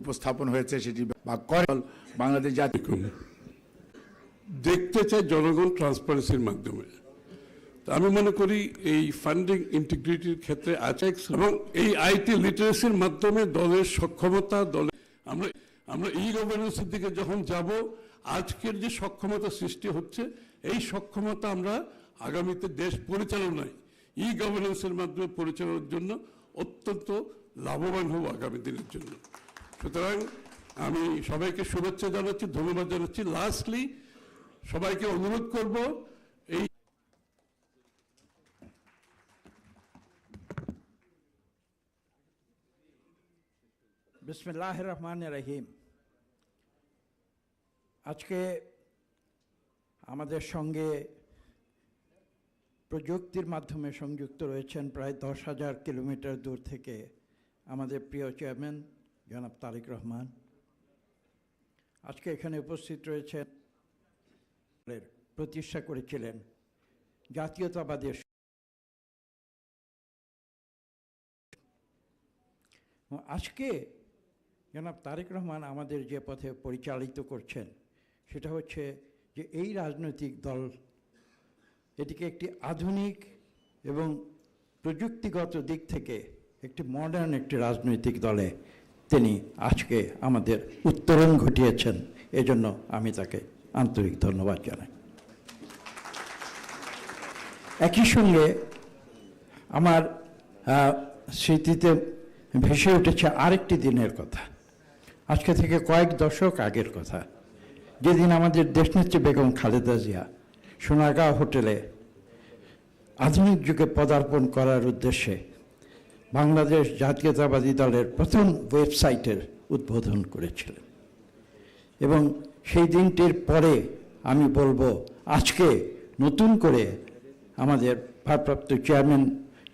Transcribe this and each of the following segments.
উপস্থাপন হয়েছে সেটি বা করে বাংলাদেশ দেখুন দেখতে চাই জনগণ ট্রান্সপারেন্সির মাধ্যমে। আমি মনে করি এই ফান্ডিং ইন্টিগ্রিটির ক্ষেত্রে আছে এবং এই আইটি লিটারেসির মাধ্যমে দলের সক্ষমতা দলের আমরা আমরা ই গভর্নেন্সের দিকে যখন যাব, আজকের যে সক্ষমতা সৃষ্টি হচ্ছে, এই সক্ষমতা আমরা আগামীতে দেশ পরিচালনায় ই গভর্নেন্সের মাধ্যমে পরিচালনার জন্য অত্যন্ত লাভবান হব আগামী দিনের জন্য। সুতরাং আমি সবাইকে শুভেচ্ছা জানাচ্ছি, ধন্যবাদ জানাচ্ছি। লাস্টলি সবাইকে অনুরোধ করব, এই বিসমিল্লাহ রহমান রহিম। আজকে আমাদের সঙ্গে প্রযুক্তির মাধ্যমে সংযুক্ত রয়েছেন প্রায় দশ হাজার কিলোমিটার দূর থেকে আমাদের প্রিয় চেয়ারম্যান জনাব তারেক রহমান। আজকে এখানে উপস্থিত রয়েছেন প্রতিষ্ঠা করেছিলেন জাতীয়তাবাদের আজকে জনাব তারেক রহমান আমাদের যে পথে পরিচালিত করছেন, সেটা হচ্ছে যে এই রাজনৈতিক দল এটিকে একটি আধুনিক এবং প্রযুক্তিগত দিক থেকে একটি মডার্ন একটি রাজনৈতিক দলে তিনি আজকে আমাদের উত্তরণ ঘটিয়েছেন। এজন্য আমি তাকে আন্তরিক ধন্যবাদ জানাই। একই সঙ্গে আমার স্মৃতিতে ভেসে উঠেছে আরেকটি দিনের কথা। আজকে থেকে কয়েক দশক আগের কথা। যেদিন আমাদের দেশ দেশনেত্রী বেগম খালেদা জিয়া সোনারগাঁও হোটেলে আধুনিক যুগে পদার্পণ করার উদ্দেশ্যে বাংলাদেশ জাতীয়তাবাদী দলের প্রথম ওয়েবসাইটের উদ্বোধন করেছিলেন। এবং সেই দিনটির পরে আমি বলব, আজকে নতুন করে আমাদের ভারপ্রাপ্ত চেয়ারম্যান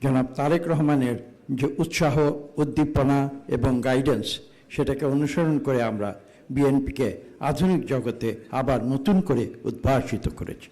জনাব তারেক রহমানের যে উৎসাহ, উদ্দীপনা এবং গাইডেন্স সেটাকে অনুসরণ করে আমরা বিএনপিকে আধুনিক জগতে আবার নতুন করে উদ্ভাসিত করেছি।